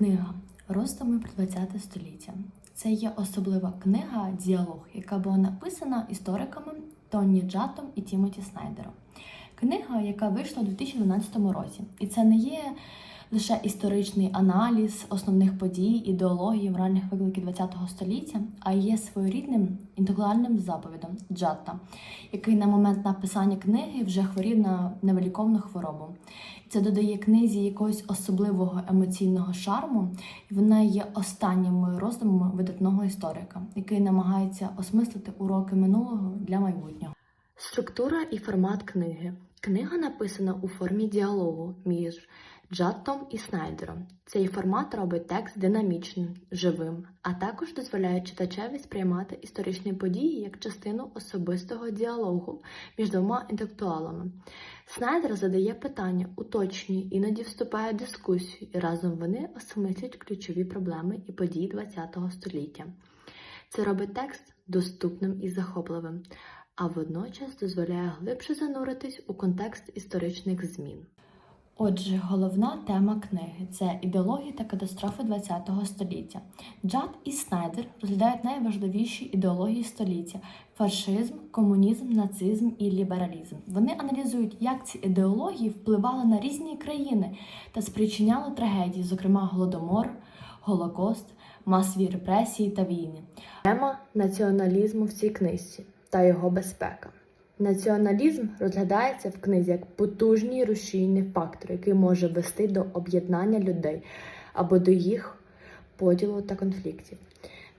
Книга Ростами про ХХ століття. Це є особлива книга діалог, яка була написана істориками Тонні Джатом і Тімоті Снайдером. Книга, яка вийшла у 2012 році, і це не є лише історичний аналіз основних подій, ідеології, моральних викликів ХХ століття, а є своєрідним інтелектуальним заповідом Джатта, який на момент написання книги вже хворів на невиліковну хворобу. Це додає книзі якогось особливого емоційного шарму, і вона є останніми роздумами видатного історика, який намагається осмислити уроки минулого для майбутнього. Структура і формат книги. Книга написана у формі діалогу між Джаттом і Снайдером. Цей формат робить текст динамічним, живим, а також дозволяє читачеві сприймати історичні події як частину особистого діалогу між двома інтелектуалами. Снайдер задає питання, уточнює, іноді вступає в дискусію, і разом вони осмислюють ключові проблеми і події ХХ століття. Це робить текст доступним і захопливим, а водночас дозволяє глибше зануритись у контекст історичних змін. Отже, головна тема книги це ідеологія та катастрофи ХХ століття. Джад і Снайдер розглядають найважливіші ідеології століття: фашизм, комунізм, нацизм і лібералізм. Вони аналізують, як ці ідеології впливали на різні країни та спричиняли трагедії, зокрема голодомор, голокост, масові репресії та війни. Тема націоналізму в цій книжці та його безпека. Націоналізм розглядається в книзі як потужний рушійний фактор, який може вести до об'єднання людей або до їх поділу та конфліктів.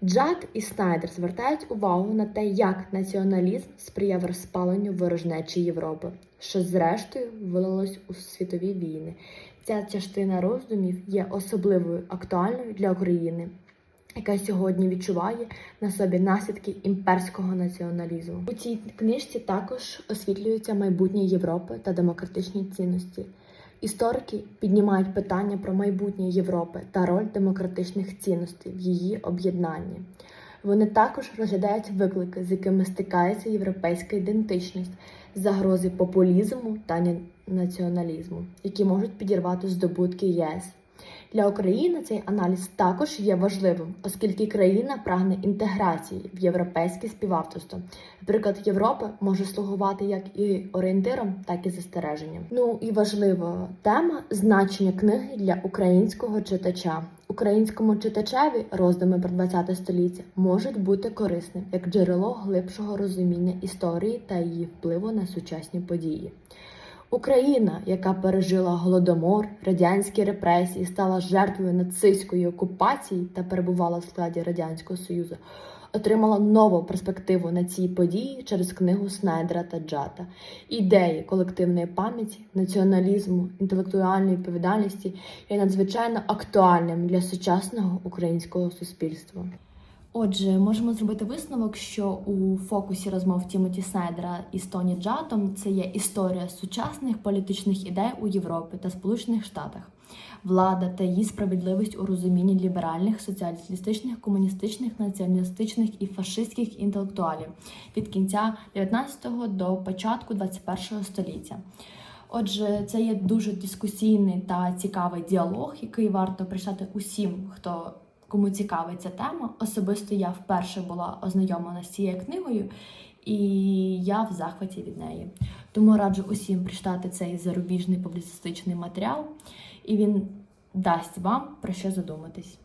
Джад і Снайдер звертають увагу на те, як націоналізм сприяв розпаленню ворожнечі Європи, що зрештою вилилось у світові війни. Ця частина роздумів є особливою актуальною для України, яка сьогодні відчуває на собі наслідки імперського націоналізму. У цій книжці також освітлюється майбутнє Європи та демократичні цінності. Історики піднімають питання про майбутнє Європи та роль демократичних цінностей в її об'єднанні. Вони також розглядають виклики, з якими стикається європейська ідентичність, загрози популізму та націоналізму, які можуть підірвати здобутки ЄС. Для України цей аналіз також є важливим, оскільки країна прагне інтеграції в європейське співавторство. Приклад Європи може слугувати як і орієнтиром, так і застереженням. Ну і важлива тема значення книги для українського читача. Українському читачеві роздуми про ХХ століття можуть бути корисним як джерело глибшого розуміння історії та її впливу на сучасні події. Україна, яка пережила голодомор, радянські репресії, стала жертвою нацистської окупації та перебувала в складі радянського союзу, отримала нову перспективу на ці події через книгу Снайдера та Джата. Ідеї колективної пам'яті, націоналізму, інтелектуальної відповідальності є надзвичайно актуальним для сучасного українського суспільства. Отже, можемо зробити висновок, що у фокусі розмов Тімоті Снайдера і Тоні Джатом це є історія сучасних політичних ідей у Європі та Сполучених Штатах, влада та її справедливість у розумінні ліберальних, соціалістичних, комуністичних, націоналістичних і фашистських інтелектуалів від кінця 19-го до початку 21-го століття. Отже, це є дуже дискусійний та цікавий діалог, який варто прочитати усім, хто кому цікава ця тема. Особисто я вперше була ознайомлена з цією книгою, і я в захваті від неї. Тому раджу усім прочитати цей зарубіжний публіцистичний матеріал, і він дасть вам про що задуматись.